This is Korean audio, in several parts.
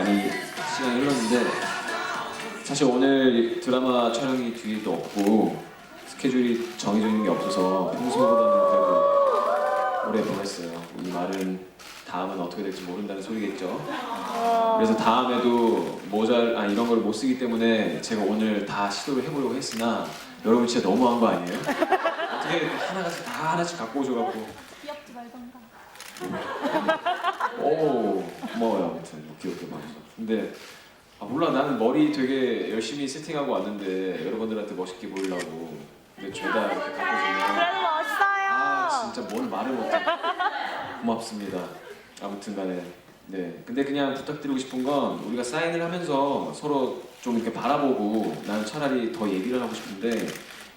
많이 시간이 흘렀는데 사실 오늘 드라마 촬영이 뒤에도 없고 스케줄이 정해져 있는 게 없어서 평소보다는 그래도 오래 보냈어요. 이 말은 다음은 어떻게 될지 모른다는 소리겠죠. 그래서 다음에도 모잘 아 이런 걸 못 쓰기 때문에 제가 오늘 다 시도를 해보려고 했으나 여러분 진짜 너무한 거 아니에요? 어떻게 하나같이 다 하나씩 갖고 말던가. 오 고마워요. 아무튼 뭐 귀엽게 봐줘서. 근데 아 몰라. 나는 머리 되게 열심히 세팅하고 왔는데 여러분들한테 멋있게 보이려고. 근데 죄다 이렇게 갖고 오시면. 그래도 멋있어요. 아 진짜 뭘 말을 못해. 고맙습니다. 아무튼 간에. 네. 근데 그냥 부탁드리고 싶은 건 우리가 사인을 하면서 서로 좀 이렇게 바라보고 나는 차라리 더 얘기를 하고 싶은데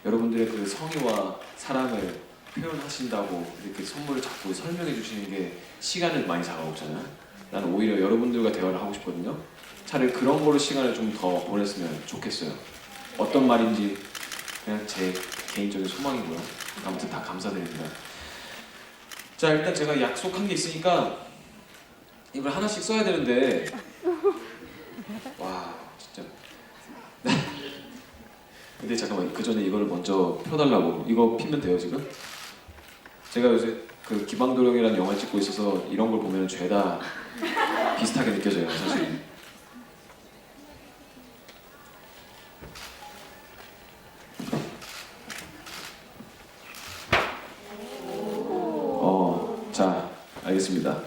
여러분들의 그 성의와 사랑을 표현하신다고 이렇게 선물을 자꾸 설명해 주시는 게 시간을 많이 잡아먹잖아요. 나는 오히려 여러분들과 대화를 하고 싶거든요. 차라리 그런 거로 시간을 좀 더 보냈으면 좋겠어요. 어떤 말인지 그냥 제 개인적인 소망이고요. 아무튼 다 감사드립니다. 자 일단 제가 약속한 게 있으니까 이걸 하나씩 써야 되는데. 와 진짜. 근데 잠깐만 그 전에 이걸 먼저 펴달라고. 이거 피면 돼요 지금? 제가 요새 그 기방도령이라는 영화 찍고 있어서 이런 걸 보면 죄다 비슷하게 느껴져요 사실 어, 자, 알겠습니다.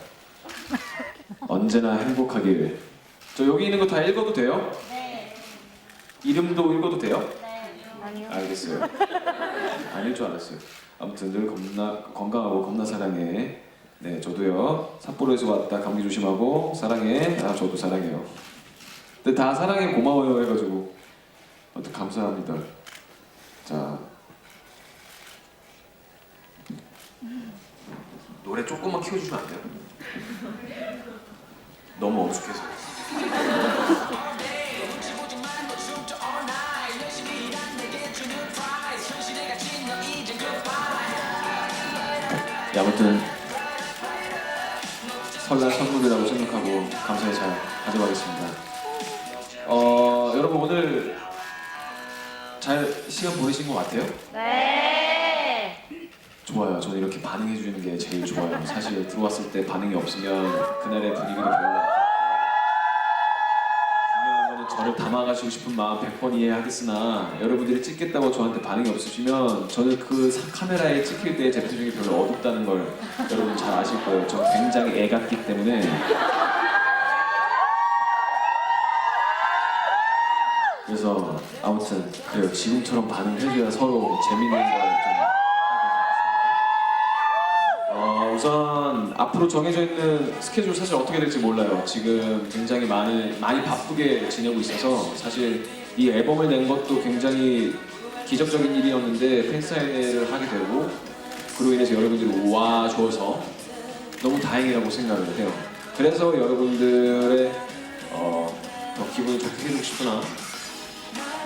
언제나 행복하길. 저 여기 있는 거 다 읽어도 돼요? 네. 이름도 읽어도 돼요? 네. 아니요. 알겠어요. 아닐 줄 알았어요. 아무튼 늘 겁나 건강하고 겁나 사랑해. 네, 저도요. 삿포로에서 왔다 감기 조심하고 사랑해. 아, 저도 사랑해요. 근데 다 사랑해 고마워요 해가지고 아무튼 감사합니다. 자. 노래 조금만 키워주시면 안 돼요? 너무 어색해서. 아무튼 설날 선물이라고 생각하고 감사히 잘 가져가겠습니다. 어, 여러분 오늘 잘 시간 보내신 것 같아요? 네. 좋아요. 저는 이렇게 반응해 주는 게 제일 좋아요. 사실 들어왔을 때 반응이 없으면 그날의 분위기도 별로 저를 담아가시고 싶은 마음 100번 이해하겠으나 여러분들이 찍겠다고 저한테 반응이 없으시면 저는 그 사- 카메라에 찍힐 때제 표정이 별로 어둡다는 걸 여러분 잘 아실 거예요. 저 굉장히 애 같기 때문에 그래서 아무튼 그래요. 지금처럼 반응해줘야 서로 재밌는 걸 우선 앞으로 정해져 있는 스케줄 사실 어떻게 될지 몰라요. 지금 굉장히 많이 많이 바쁘게 지내고 있어서 사실 이 앨범을 낸 것도 굉장히 기적적인 일이었는데 팬사인회를 하게 되고 그로 인해서 여러분들이 와 줘서 너무 다행이라고 생각을 해요. 그래서 여러분들의 어, 더 기분이 좋게 해주고 싶으나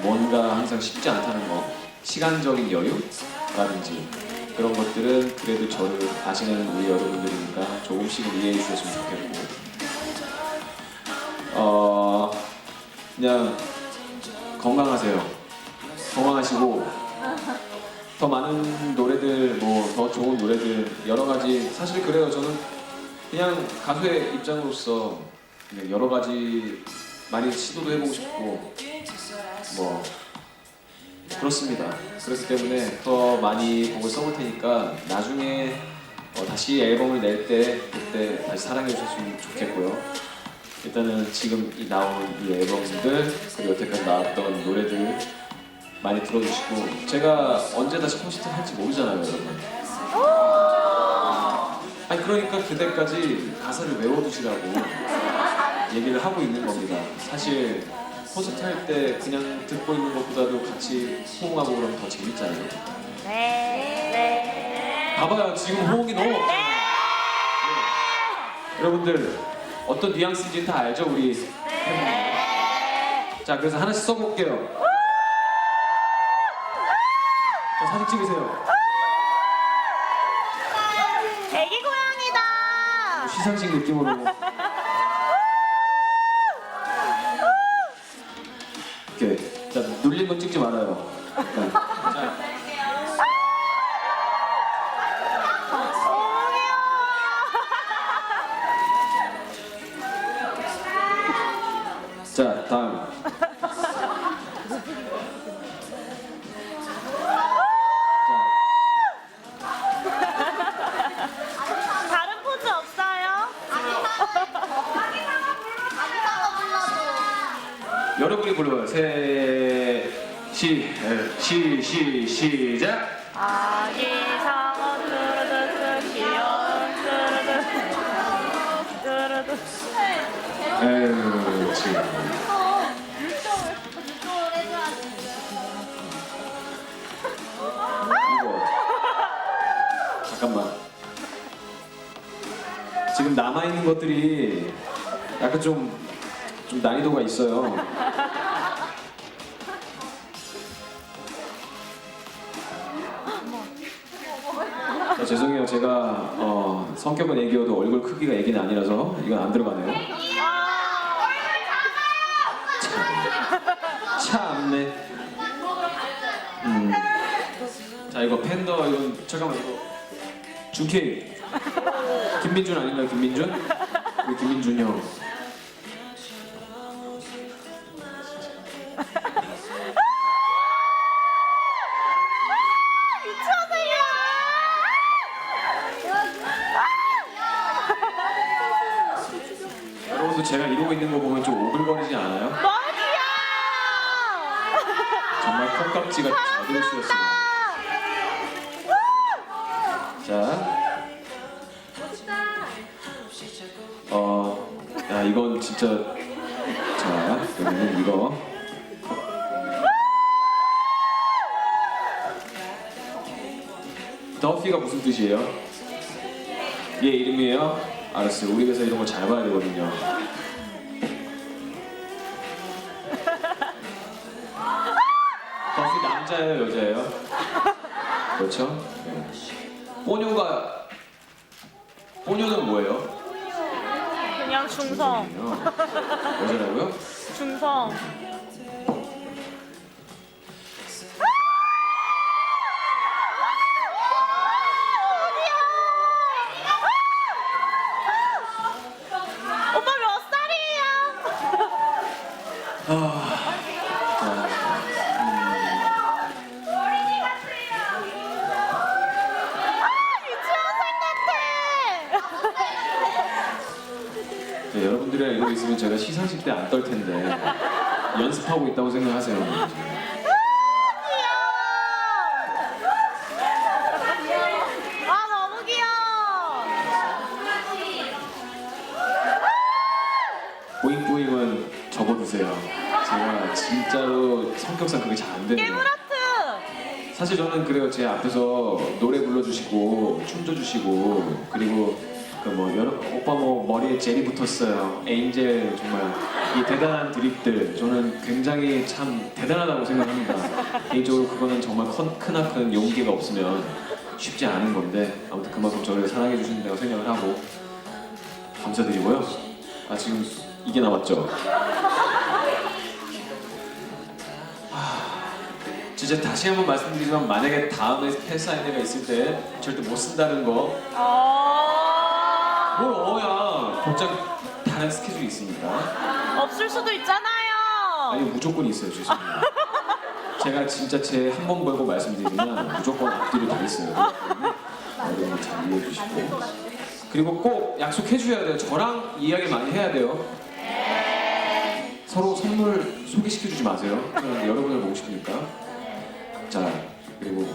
뭔가 항상 쉽지 않다는 거 시간적인 여유라든지 그런 것들은 그래도 저를 아시는 우리 여러분들이니까 조금씩은 이해해 주셨으면 좋겠고. 어 그냥 건강하세요. 건강하시고 더 많은 노래들 뭐 더 좋은 노래들 여러 가지 사실 그래요. 저는 그냥 가수의 입장으로서 그냥 여러 가지 많이 시도도 해보고 싶고 뭐 그렇습니다. 그렇기 때문에 더 많이 곡을 써볼 테니까 나중에 어, 다시 앨범을 낼 때 그때 다시 사랑해 주셨으면 좋겠고요. 일단은 지금 이 나온 이 앨범들 그리고 여태까지 나왔던 노래들 많이 들어주시고 제가 언제 다시 콘서트 할지 모르잖아요, 여러분. 아니 그러니까 그때까지 가사를 외워두시라고 얘기를 하고 있는 겁니다. 사실 콘서트 할 때 그냥 듣고 있는 것보다도 같이 호응하고 그러면 더 재밌잖아요. 네. 네. 봐봐요, 지금 호응이 너무 없잖아요. 네. 여러분들 어떤 뉘앙스인지 다 알죠, 우리 자, 그래서 하나씩 써볼게요. 자, 사진 찍으세요. 애기 고양이다. 시상식 느낌으로. 건 찍지 말아요. 자, 다음. 다른 포즈 없어요? 자, 여러분이 불러요. 세, 시, 에, 시, 시, 시작. 아기 상어 뚜루두뚜 귀여운 뚜루두 뚜루두 에휴, 지금. 이거. 잠깐만. 지금 남아있는 것들이 약간 좀, 좀 난이도가 있어요. 죄송해요. 제가 어, 성격은 애기여도 얼굴 크기가 애기는 아니라서 이건 안 들어가네요. 참네. 음. 자 이거 팬더 이건 잠깐만 이거 준케이 김민준 아닌가요 김민준? 우리 김민준 형. 콩깍지가 제대로 씌었습니다. 자. 어, 야, 이건 진짜. 자, 그러면 이거. 더피가 무슨 뜻이에요? 얘 이름이에요? 알았어요. 우리 회사 이런 거 잘 봐야 되거든요. 남자예요, 여자예요? 그렇죠? 네. 뽀뇨가 뽀뇨는 뭐예요? 그냥 중성. 중성이에요. 여자라고요? 중성. 오빠 몇 살이에요? 유 있으면 제가 시상식 때 안 떨 텐데 연습하고 있다고 생각하세요. 귀여워. 아 너무 귀여워. 뿌잉뿌잉은 접어두세요. 제가 진짜로 성격상 그게 잘 안 되네요. 깨물하트. 사실 저는 그래요. 제 앞에서 노래 불러주시고 춤도 주시고 그리고 그뭐 여러 오빠 뭐 머리에 젤이 붙었어요. 에인젤 정말 이 대단한 드립들 저는 굉장히 참 대단하다고 생각합니다. 개인적으로 그거는 정말 큰, 크나큰 용기가 없으면 쉽지 않은 건데 아무튼 그만큼 저를 사랑해 주신다고 생각을 하고 감사드리고요. 아 지금 이게 남았죠. 진짜 다시 한번 말씀드리지만 만약에 다음에 팬사인회가 있을 때 절대 못 쓴다는 거. 어. 뭘 어야 곧장 다른 스케줄이 있으니까. 없을 수도 있잖아요. 아니 무조건 있어요 죄송해요. 제가 진짜 제 한 번 걸고 말씀드리면 무조건 앞뒤로 다 있어요. 여러분 잘 이해해 주시고. 그리고 꼭 약속해 주셔야 돼요. 저랑 이야기 많이 해야 돼요. 서로 선물 소개시켜 주지 마세요. 저는 여러분을 보고 싶으니까. 자 그리고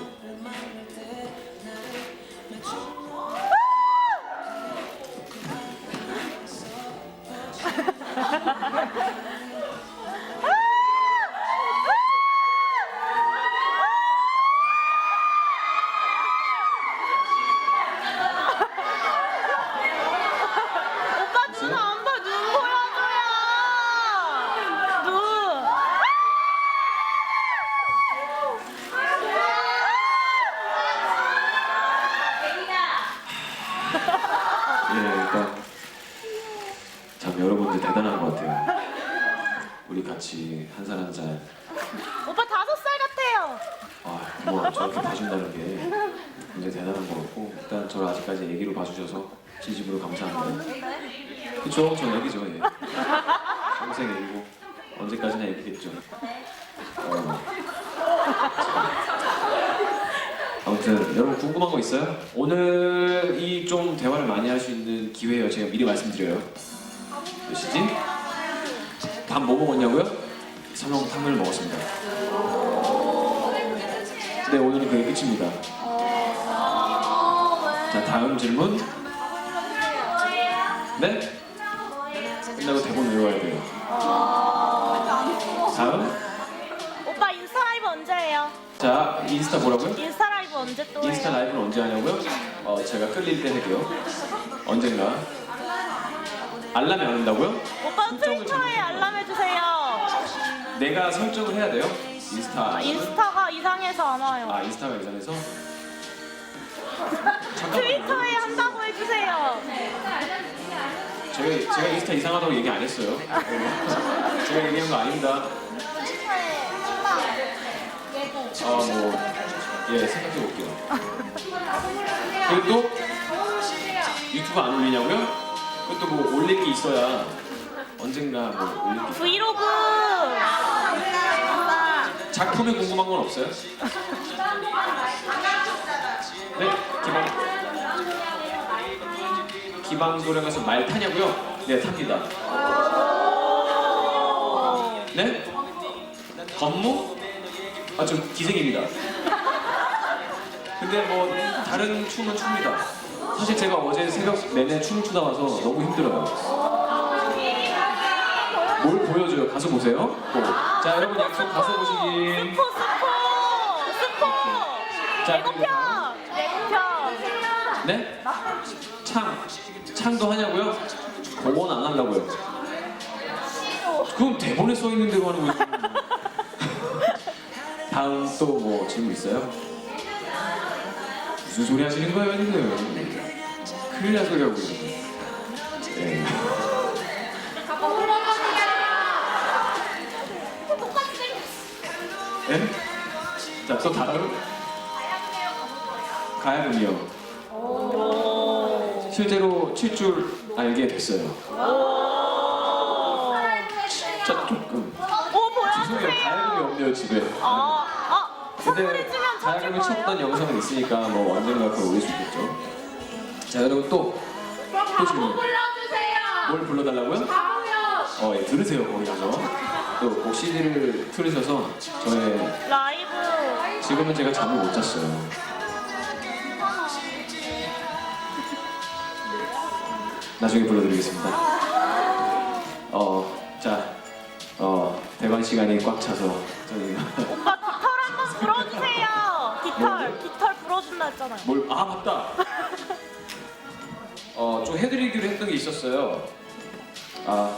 아, 뭐 저렇게 봐준다는 게 굉장히 대단한 것 같고 일단 저를 아직까지 애기로 봐주셔서 진심으로 감사합니다. 그쵸? 전 애기죠, 예. 평생 애기고 언제까지나 애기겠죠. 어. 아무튼 여러분 궁금한 거 있어요? 오늘 이 좀 대화를 많이 할 수 있는 기회예요. 제가 미리 말씀드려요. 몇 시지? 밥 뭐 먹었냐고요? 설렁탕을 먹었습니다. 네, 오늘은 그게 끝입니다. 자, 다음 질문. 네? 끝나고 대본 외워야 돼요. 다음. 오빠 인스타 라이브 언제 해요? 자, 인스타 뭐라고요? 인스타 라이브 언제 또 해요? 인스타 라이브는 언제 하냐고요? 어, 제가 끌릴 때 할게요. 언젠가. 알람이 안 온다고요? 오빠 트위터에 좀- 알람 해주세요. 내가 설정을 해야 돼요? 인스타. 아, 인스타가 이상해서 안 와요. 아, 인스타가 이상해서? 트위터에 한다고 해주세요. 제가, 제가 인스타 이상하다고 얘기 안 했어요. 제가 얘기한 거 아닙니다. 아, 뭐, 예, 생각해 볼게요. 그리고 또 유튜브 안 올리냐고요? 그것도 뭐 올릴 게 있어야 언젠가 뭐 올릴 게 브이로그. 작품에 궁금한 건 없어요? 네, 기방 기방도령 가서 말 타냐고요? 네, 탑니다. 네? 건무? 아, 저 기생입니다. 근데 뭐 다른 춤은 춥니다. 사실 제가 어제 새벽 내내 춤을 추다 와서 너무 힘들어요. 뭘 보여줘요? 가서 보세요. 꼭. 자, 여러분 약속 가서 보시기. 스포 스포 스포. 자, 예고편 예고편. 네? 창. 창도 하냐고요? 그건 안 하려고요. 그럼 대본에 써 있는 대로 하는 거지. 다음 또 뭐 질문 있어요? 무슨 소리 하시는 거예요, 지금? 큰일 날 소리 하고 있는데. 네? 자, 또 다음. 가야금이요. 실제로 칠줄 알게 됐어요. 진짜 조금. 오 죄송해요. 가야금이. 없네요, 집에. 아, 아 선물해주면 쳐줄 가야금을 쳤던 거예요? 영상은 있으니까 뭐 언젠가 그걸 올릴 수 있겠죠. 자, 여러분 또, 또 질문. 불러주세요. 뭘 불러달라고요? 어, 예, 들으세요, 거기 가서. 또꼭 CD를 틀으셔서 저의 라이브. 지금은 제가 잠을 못 잤어요. 나중에 불러드리겠습니다. 어, 자, 어, 대관 시간이 꽉 차서 저희가 오빠 깃털 한번 불어주세요. 깃털 깃털 불어준다 했잖아요. 뭘, 아, 맞다! 어, 좀 해드리기로 했던 게 있었어요. 아.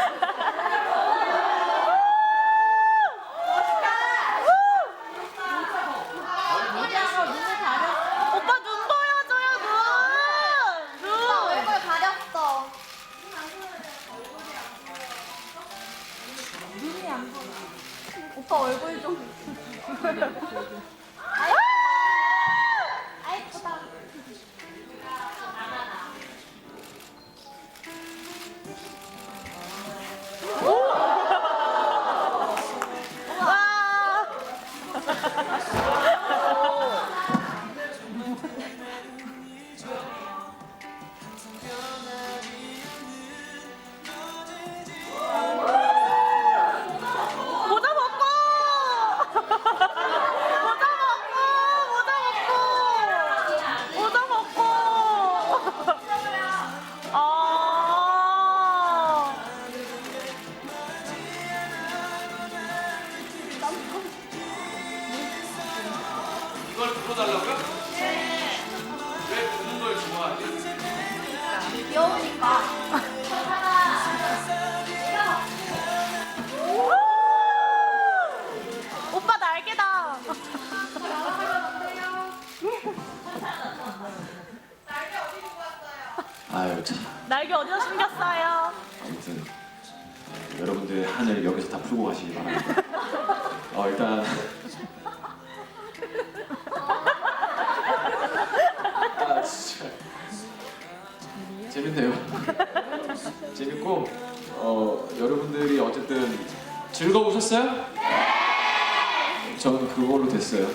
저는 그걸로 됐어요.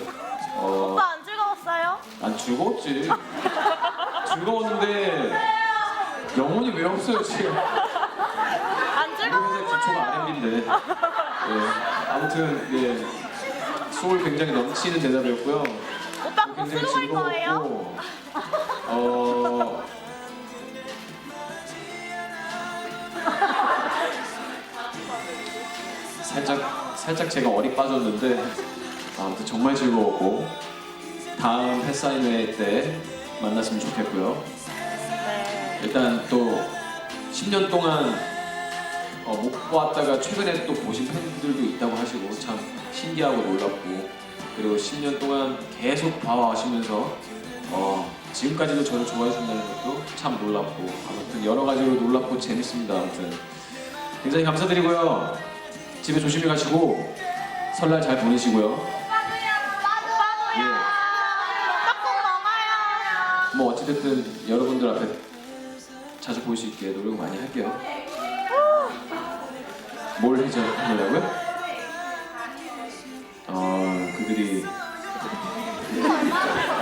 어, 오빠 안 즐거웠어요? 난 즐거웠지. 즐거웠는데 영혼이 왜 없어요 지금? 안 우리 즐거운 회사 기초가 거예요. R&B인데. 예, 아무튼 예, 소울 굉장히 넘치는 대답이었고요. 오빠 그거 굉장히 수록할 거예요? 즐거웠고, 어. 살짝 살짝 제가 어리 빠졌는데 아무튼 정말 즐거웠고 다음 햇사인회 때 만났으면 좋겠고요. 네. 일단 또 10년 동안 어, 못 봤다가 최근에 또 보신 팬들도 있다고 하시고 참 신기하고 놀랍고 그리고 10년 동안 계속 봐와시면서 어, 지금까지도 저를 좋아해 준다는 것도 참 놀랍고 아무튼 여러 가지로 놀랍고 재밌습니다 아무튼 굉장히 감사드리고요 집에 조심히 가시고 설날 잘 보내시고요 예. 오빠 꼭 먹 어찌됐든 여러분들 앞에 자주 볼 수 있게 노력 많이 할게요. 뭘 해줘 하려고요? 어 그들이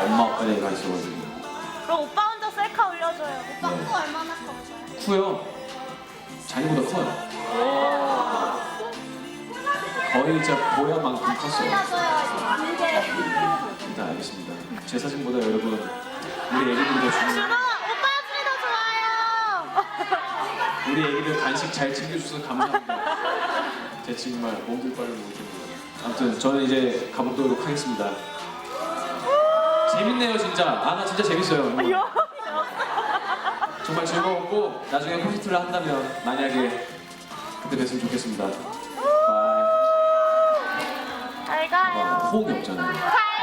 엄마 아빠 얘가 있어가지고 그럼 오빠 혼자 셀카 올려줘요. 오빠 코 얼마나 컸어요? 쿠요. 자기보다 커요. 거의 진짜 보야만큼 컸어요. 올려줘요. 일단 알겠습니다. 제 사진보다 여러분 우리 애기들이 더 중요. 준호 오빠 사진이 더 좋아요. 우리 애기들 간식 잘 챙겨주셔서 감사합니다. 제 정말 몸둘 바를 모르겠네요. 아무튼 저는 이제 가보도록 하겠습니다. 재밌네요 진짜. 아 나 진짜 재밌어요. 정말. 즐거웠고 나중에 콘서트를 한다면 만약에 그때 뵀으면 좋겠습니다. 바이. 잘 와, 가요. 호응이 없잖아요. 잘